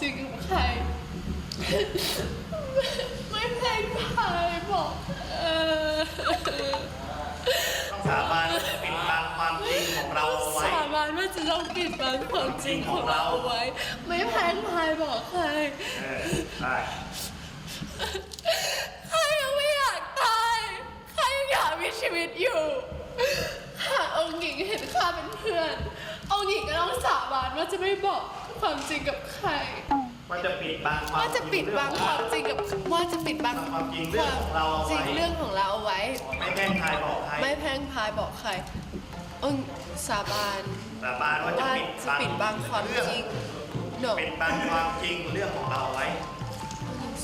จริงกับใคร ไม่แพงพายบอกเออสาบานปิดบังความจริงของเราเอาไว้ สาบานว่าจะต้องปิดบังความจริงของเราเอาไว้ ไม่แพงพายบอกใคร เออได้ใครยังไม่อยากตาย ใครยังอยากมีชีวิตอยู่ หากองค์หญิงเห็นข้าเป็นเพื่อน องค์หญิงก็ต้องสาบานว่าจะไม่บอก ความจริงกับใคร ว่าจะปิดบังความว่าจะปิดบังความจริงกับว่าจะปิดบังความจริงเรื่องของเราเอาจริงไว้เรื่องของเราเอาไว้ ไม่แกล้งทายบอกใครไม่แพร่งพรายบอกใครองค์สาบานสาบานว่าจะว่าปิดจะบังปิดบังความเรื่องจริงหนูปิดบังความจริงเรื่องของเราเอาไว้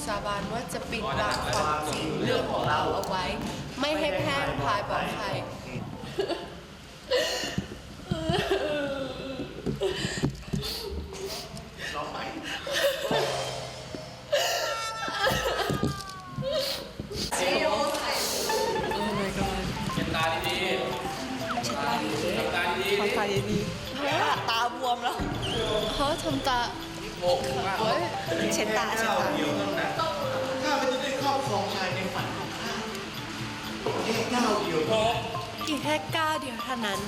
สาบานว่าจะปิดบังความจริงเรื่องของเราเอาไว้ ไม่ให้แพร่งพรายบอกใครร้ เดียวเท่านั้น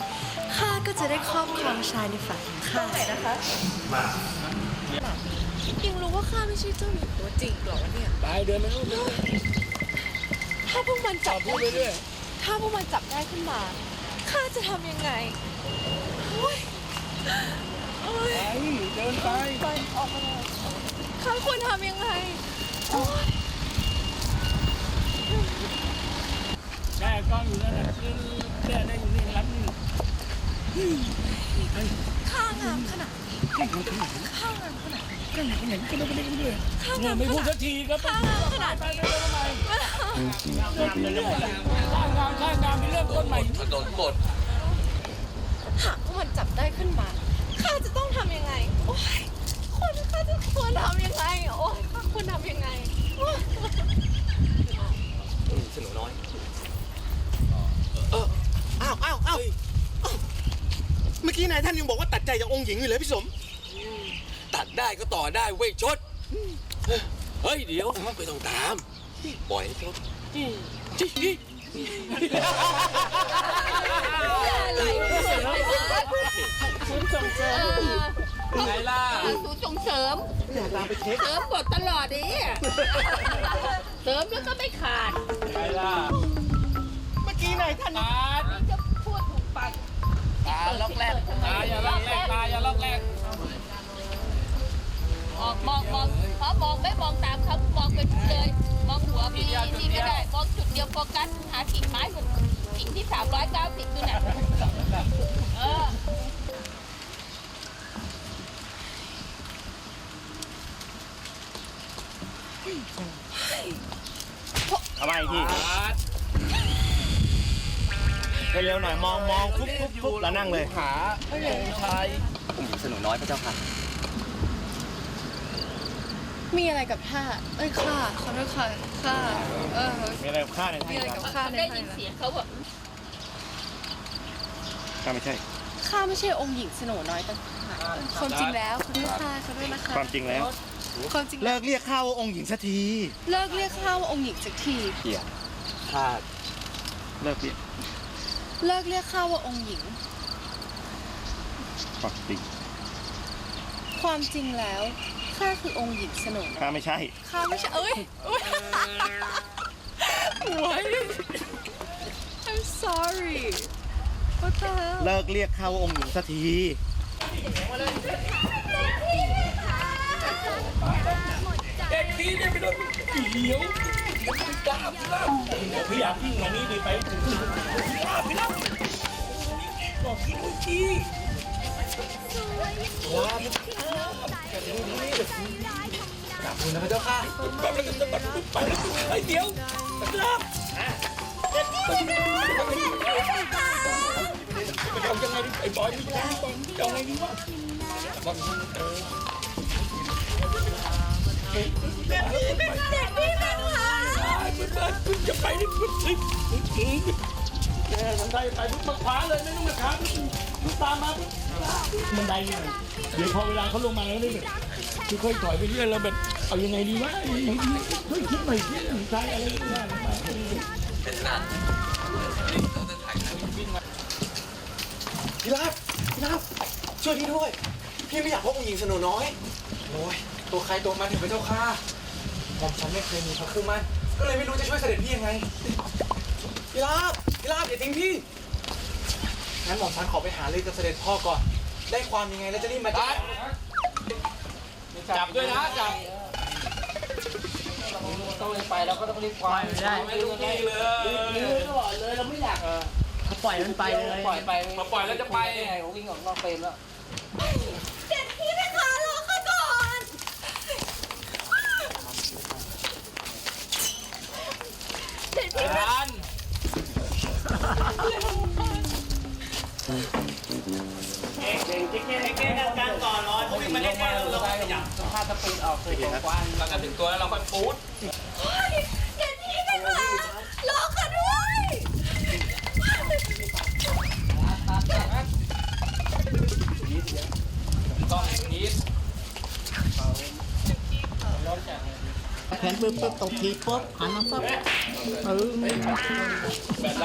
ข้าก็จะได้ครอบครองชายในฝันของข้าไหนนะคะมายังรู้ว่าข้าไม่ใช่เจ้าหญิงตัวจริงหรอวะเนี่ย ไปเดินไปนู่นเลยถ้าพวกมันจับพูดไปเรื่อยถ้าพวกมันจับได้ขึ้นมา ข้าจะทำยังไงโอ้ยโอ้ยไปเดินไปไปออกมาเลยข้าควรทำยังไงโอ๊ยแม่กล้องอยู่นั่นแหละแม่ได้อยู่นี่รับนี่ ข้างามขนาดข้างามขนาดนี้ก็ไหนก็ไหนก็ไม่ได้กันด้วยข้างามไม่ขพูดนาสัดกทีก็ไปข้างามขนาดไปนี้เดินทำไมงามเลยเรื่องอะไรข้างงามข้างงามมีเรื่องต้นใหม่ถนนหมดหากว่ามันจับได้ขึ้นมาข้าจะต้องทำยังไงโอ๊ยควรข้าจะควรทำยังไงโอ๊ยข้าควรทำยังไงโอ๊ยสนุน้อย เอออ้าวอ้าวอ้าว เมื่อกี้นายท่านยังบอกว่าตัดใจจากองค์หญิงอยู่เลยพี่สม ตัดได้ก็ต่อได้เว้ยชด เฮ้ยเดี๋ยวไม่ต้องตามปล่อยให้เขาจิจิไงล่ะศูนย์ส่งเสริมเสริมหมดตลอดดิเสริมแล้วก็ไม่ขาดไงล่ะเมื่อกี้นายท่าน ตาล็อกแรกตาอย่าล็อกแรกตาอย่าล็อกแรกมองมองมองเพราะมองไม่มองตามเขามองไปเลย มองหัวมีนี่ไม่ได้ มองจุดเดียวโฟกัสหากิ่งไม้หมดกิ่งที่สามร้อยเก้าสิบดูน่ะเออเอาไปอีกทีตา เร็วๆหน่อยมองมองปุ๊บปุ๊บปุ๊บแล้วนั่งเลยหาองค์ชายองค์หญิงสนุน้อยพระเจ้าค่ะ มีอะไรกับข้าเอ้ยข้าขอโทษค่ะข้าเออมีอะไรกับข้าในมีไทยอะไรคกัรับบข้าในได้ไทยิยนเหรอเสียงเขาบอกข้าไม่ใช่ ข้าไม่ใช่องค์หญิงสโนน้อยต่างหากความจริงแล้วขอโทษค่ะขอโทษนะคะความจริงแล้ว ความจริงเลิกเรียกข้าว่าองค์หญิงสักที เลิกเรียกข้าว่าองค์หญิงสักที เกียรข้าเลิกเรียก เลิกเรียกข้าว่าองค์หญิงความจริงความจริงแล้วข้าคือองค์หญิงสโนน้อยข้าไม่ใช่ ข้าไม่ใช่เอ้ยอุ๊ย What I'm sorry What the hell เลิกเรียกข้าว่าองค์หญิงสักที เด็กนี้เนี่ยไม่โดนเขียวไม่ กล้าไม่กล้าพยายามยิ่งกว่านี้ดีไปถึงไม่ล้าไม่ลาบอกพี่ดูทีว้าไม่กล้าแต่ดูนี่กลับคุณนะพระเจ้าค่ะไปแล้วกันไปแล้วไอ้เดียวกลับไปเอายังไงดิไอ้บอยไม่ยอมบอลจะเอาไงดีวะบอลเออเด็กพี่เป็นเด็กพี่เป็น ค่ะคุณจะไปนี่คุณสิแกทำได้ไปปุ๊บมาขวาเลยไม่ต้องมาขาตามมาบันไดนี่หน่อยเดี๋ยวพอเวลาเขาลงมาแล้วได้แบบคือค่อยถอยไปเรื่อยแล้วแบบเอายังไงดีวะเฮ้ยคิดหน่อยคิดหน่อยใจอะไรก็ได้เป็นนานพี่รับพี่รับช่วยพี่ด้วย พี่ไม่อยากพบองค์หญิงสโนน้อยโอ้ยตัวใครตัวมันถึงเป็นเจ้าข้าหม่อมฉันไม่เคยมีพระคือมัน ก็เลยไม่รู้จะช่วยเสด็จพี่ยังไงพี่รับพี่รับอย่าทิ้งพี่ งั้นหม่อมฉันขอไปหาเลยกับเสด็จพ่อก่อน ได้ความยังไงแล้วจะรีบมาจับจับด้วยนะจับต้องรีบไปแล้วก็ต้องรีบควายไม่ได้ไม่ต้องกี้เลยตลอดเลยเราไม่อยากปล่อยมันไปเลยปล่อยไปมาปล่อยแล้วจะไปไงผมวิ่งออกนอกเฟรมแล้ว เด็ดพี่ไปคะรอข้าก่อน ทันเก่งจิ๊กเก่งเก่งการก่อนร้อยเขาวิ่งมาใกล้ๆเราเราขยับถ้าสปีดออกคือตรงกว้างเราจะถึงตัวแล้วเราค่อยปูด ปึ๊บปึ๊บตกทีปุ๊บหันมาปุ๊บเออแบบไร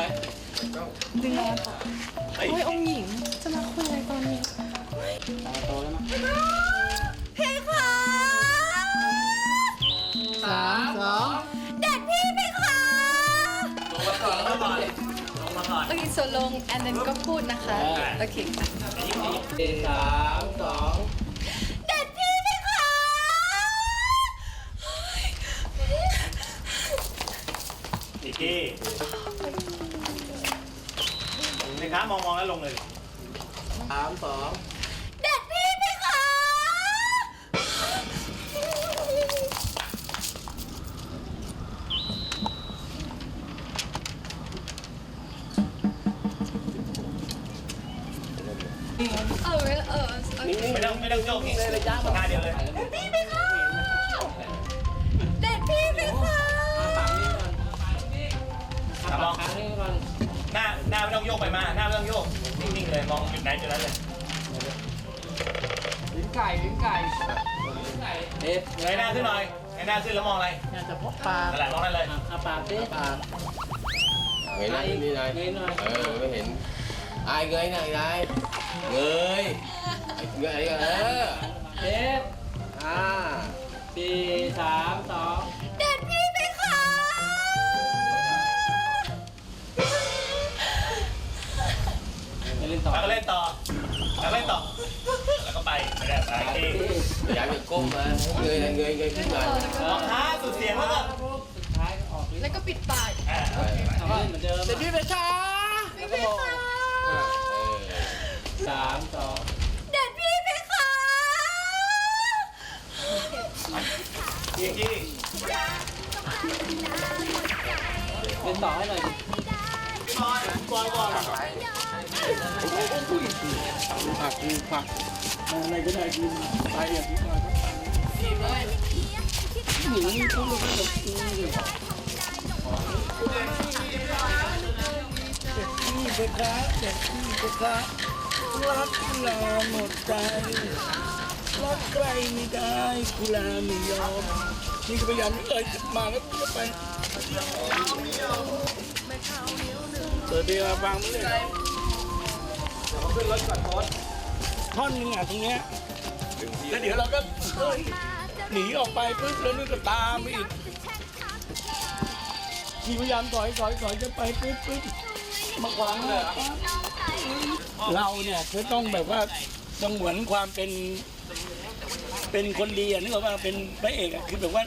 โอ้ยองหญิง จะมาคุยอะไรตอนนี้โตแล้วนะเพคะสามสองเด็ดพี่ไปคะลงมาก่อนแล้วก่อนโอเคโซลง and then ก็พูดนะคะ โอเคค่ะสามสอง เด็ดพี่ไปคะ นิกกี้นะครับมองมองแล้วลงเลยสามสองเด็ดพี่ไปคะเออเออโอเคไม่ต้องไม่ต้องโยกอีกเลยจ้าท่าเดียวเลย พี่ไปคะ มองครั้งนี้ก่อนหน้าหน้าไม่ต้องโยกไปมา หน้าไม่ต้องโยก นิ่งๆเลย มองจุดไหนจุดนั้นเลยลิ้นไก่ลิ้นไก่เอ๊ะเงยหน้าขึ้นหน่อยเงยหน้าขึ้นแล้วมองอะไรน่าจะพบปลานั่นแหละมองนั่นเลยอาปากสิปากเงยหน้านี่นายเงยหน่อยเออไม่เห็นอายเงยหน่อยนายเงยเงยเออเจ็ดห้าสี่สามสอง ต่อแล้วก็เล่นต่อแล้วเล่นต่อ แล้วก็ไปไม่ได้ไปเองอยากจะก้มมาเงยเงยเงยขึ้นมามองท้าสุดเสียงแล้วก็สุดท้ายก็ออกลิ้นแล้วก็ปิดปากอ่าเอาเล่นเหมือนเดิมพี่ไปคะสามสองเด็ดพี่ไปคะนิกกี้เล่นต่อให้หน่อยก่อนก่อนก่อน ผักคือผักอะไรก็ได้กินไปอย่างที่ว่าหนูเขาเลยแบบนี่เด็กนะเด็กพี่เด็กนะรักกุลาหมดใจรักใครไม่ได้กุลาไม่ยอมนี่ก็พยายามเอ่ยมาแล้วจะไปเปิดเพลงมาฟังไม่เลย ขึ้นรถก่อนโค้ดท่อนหนึงอะตรงเนี้ยแล้วเดี๋ยวเราก็เอ้ยหนีออกไปปุ๊บแล้วนี่ก็ตามไปอีกขี่พยายามถอยถอยถอยจะไปปุ๊บปุ๊บมาขวางเลยเราเนี่ยจะต้องแบบว่าสงวนความเป็น เป็นคนดีอะนึกออกว่าเป็นพระเอกอะคือแบบว่า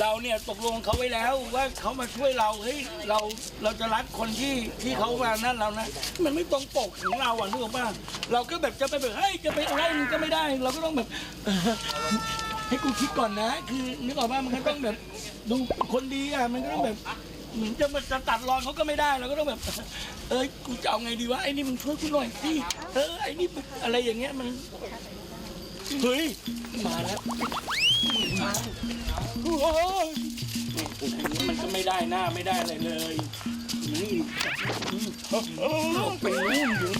เราเนี่ยตกลงเขาไว้แล้วว่าเขามาช่วยเราเฮ้ยเราเราจะรักคนที่ที่เขามานั่นเรานะ มันไม่ตรงปกของเราอะนึกออกป่ะเราก็แบบจะไปแบบเฮ้ยจะไปอะไรมันก็ไม่ได้ เราก็ต้องแบบเออให้กูคิดก่อนนะ คือนึกออกป่ะมันก็ต้องแบบดูคนดีอะมันก็ต้องแบบเหมือนจะมาจะตัดรอนเขาก็ไม่ได้เราก็ต้องแบบ เอ้ยกูจะเอาไงดีวะไอ้นี่มึงช่วยกูหน่อยสิเออไอ้นี่มึงอะไรอย่างเงี้ยมันเฮ้ยมาแล้ว โอ้ยมันก็ไม่ได้หน้าไม่ได้อะไรเลยนี่เป็นนู่นอยู่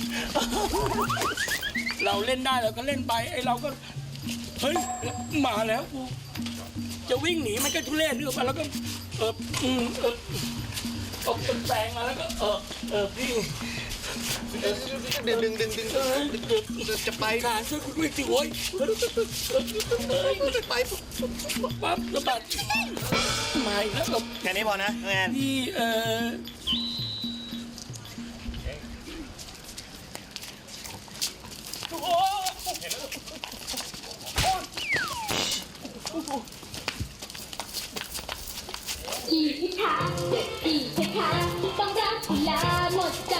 เราเล่นได้เราก็เล่นไปไอ้เราก็เฮ้ยมาแล้วกูจะวิ่งหนีมันก็ทุเรศเรื่องไปแล้วก็เอออืมเออตบเป็นแปลงมาแล้วก็เออเออพี่ ดึงดึงดึงดึงดึงจะไปขาช่วยคุณด้วยสิโว้ยไปปั๊บระบาดมาอีกแล้วแค่นี้พอนะงแอนที่เอ่อ พคะพี่เพคะต้องรักกุลาหมดใจ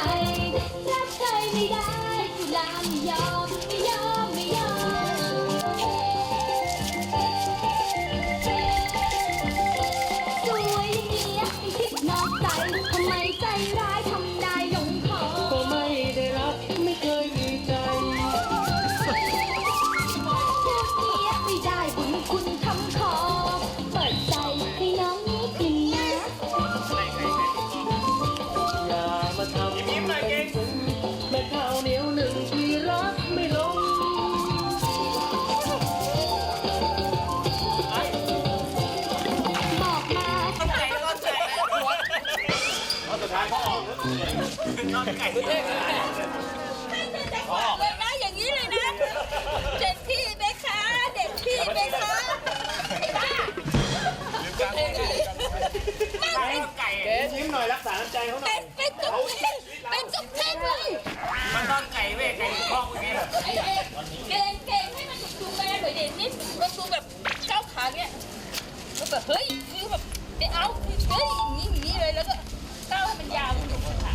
รักใครไม่ได้กุลาไม่ยอม เลยนะอย่างนี้เลยนะเด็กพี่ไหมคะเด็กพี่ไหมคะป้ายิ้มหน่อยรักษาน้ำใจเขาหน่อยเป็นเป็นจุกเท่งเป็นจุกเท่งเลยมันต้องไก่เว้ยไก่ข้อเมื่อกี้ไอ้เอกเก่งเก่งให้มันดูแม่หน่อยเด่นนี่มันดูแบบก้าวขาเนี่ยแล้วแบบเฮ้ยคือแบบเดี๋ยวเอาเฮ้ยอย่างนี้อย่างนี้เลยแล้วก็ก้าวให้มันยาวขึ้นค่ะ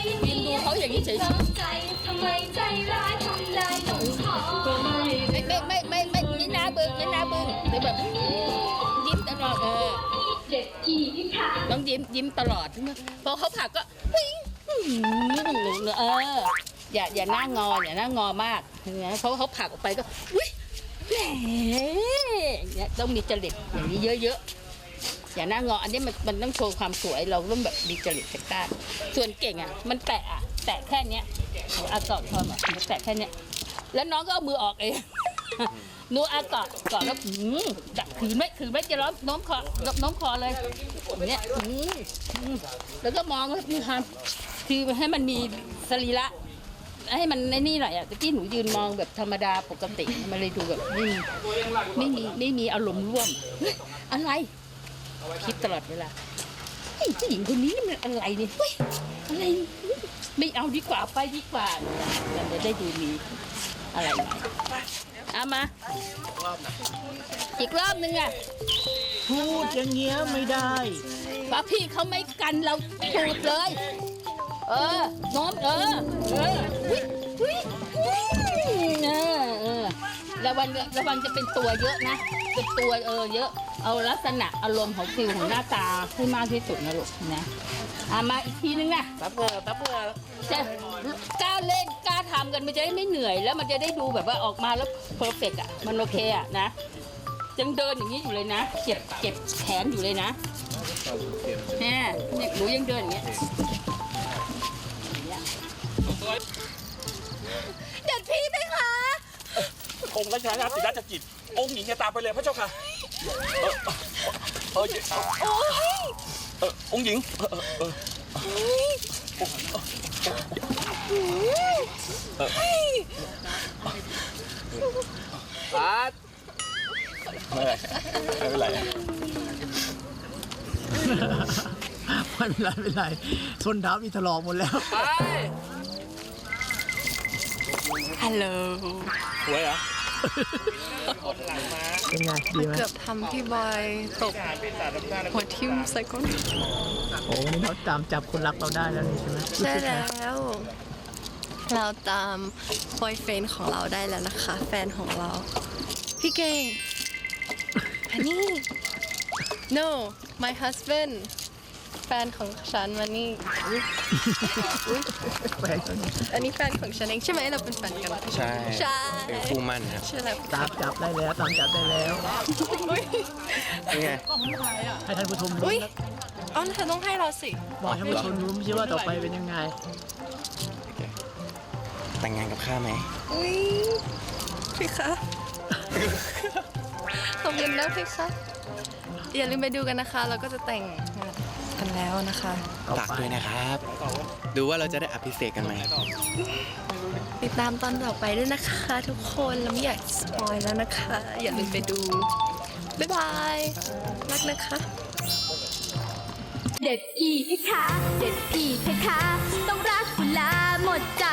ไม่ใจร้ายทำได้ลงคอๆไม่ไม่ไม่ไม่ไม่ไม่น่าบึ้งไม่น่าบึ้งแต่แบบยิ้มตลอดเออเด็กพี่ค่ะต้องยิ้มยิ้มตลอดพอเขาผลักก็ปิ้งเอออย่าอย่าหน้างออย่าหน้างอมากนะเขาเขาผลักออกไปก็อุ้ยแหมอย่างเงี้ยต้องมีจริตอย่างนี้เยอะๆ อย่าหน้างออันนี้มันมันต้องโชว์ความสวยเราต้องแบบมีจริตจัดจ้านส่วนเก่งอะ มันแตะอะแตะแค่เนี้ยอากอดพอมามันแตะแค่เนี้ยแล้วน้องก็เอามือออกเองหนูอากอดกอดแล้วหืมจับถือไม่ถือไม่จะร้อนน้มคอน้อมคอเลยอย่างเนี้ยหืมแล้วก็มองแล้วมีความคือให้มันมีสรีระให้มันในนี่หน่อยอะต่ที่หนูยืนมองแบบธรรมดาปกติมันเลยดูแบบไม่มีไม่มีไม่มีอารมณ์ร่วม อะไร คิดตลอดเวลาเฮ้ยผู้หญิงคนนี้นี่มันอะไรเนี่ยเฮ้ยอะไรไม่เอาดีกว่าไปดีกว่ามันจะได้ดูมีอะไรหน่อยเอามา อีกรอบหนึ่งอะพูดอย่างเงี้ยไม่ได้ป้าพี่เขาไม่กันเราจูดเลย เออน้มเออ เอออุ๊ยอุ๊ยอุ๊ยเออเออระวังระวังจะเป็นตัวเยอะนะเป็นตัวเออเยอะ เอาลักษณะอารมณ์ของฟิลของหน้าตาให้มากที่สุดนะลูกนะอะมาอีกทีนึงนะตับเบื่อตับเบื่อจะกล้าเล่นกล้าทำกันมันจะได้ไม่เหนื่อย แล้วมันจะได้ดูแบบว่าออกมาแล้วเพอร์เฟกอะมันโอเคอะนะยังเดินอย่างนี้อยู่เลยนะเก็บเก็บแขนอยู่เลยนะแม่เนี่ยหนูยังเดินอย่างเงี้ยเด็ดพี่ไหมคะองค์ราชาติราชกิจองค์หญิงจะตามไปเลยพระเจ้าค่ะ เออเออเออโอ้ยเออองค์หญิงเออเออเออปัดไม่เป็นไรไม่เป็นไรไม่เป็นไรไม่เป็นไรทนเท้ามีถลอกหมดแล้วไปฮัลโหลสวยเหรอ เป็นไงดีไหมเกือบทำพี่บอยตกหัวทิ่มใส่ก้นโอ้วันนี้เราตามจับคนรักเราได้แล้วนี่ใช่ไหมใช่แล้ว เราตามบอยเฟนของเราได้แล้วนะคะ แฟนของเรา พี่เก่งฮันนี่ no my husband แฟนของฉันมานี่อุ๊ยอุ๊ยแฟนคนนี้อันนี้แฟนของฉันเองใช่ไหมเราเป็นแฟนกัน ใช่ใช่ เป็นคู่มั่นครับใช่แล้วตามจับได้แล้วตามจับได้แล้วอุ๊ยนี่ไงให้ท่านผู้ชมอุ๊รู้ยนะอ๋อแล้วเธอต้องให้เราสิ บอกให้ท่านผู้ชมรู้ไม่ใช่ว่าต่อไปเป็นยังไง แต่งงานกับข้าไหมอุ้ยพี่คะขอบคุณนะพี่คะอย่าลืมไปดูกันนะคะ เราก็จะแต่งงาน กันแล้วนะคะฝากด้วยนะครับ ดูว่าเราจะได้อภิเษกกันไหม ติดตามตอนต่อไปด้วยนะคะทุกคนเราไม่อยากสปอยแล้วนะคะ อย่าลืมไปดู บ๊ายบายรักนะคะ เด็ดอีกนะคะเด็ดอีกนะคะต้องรักกุลาหมดใจ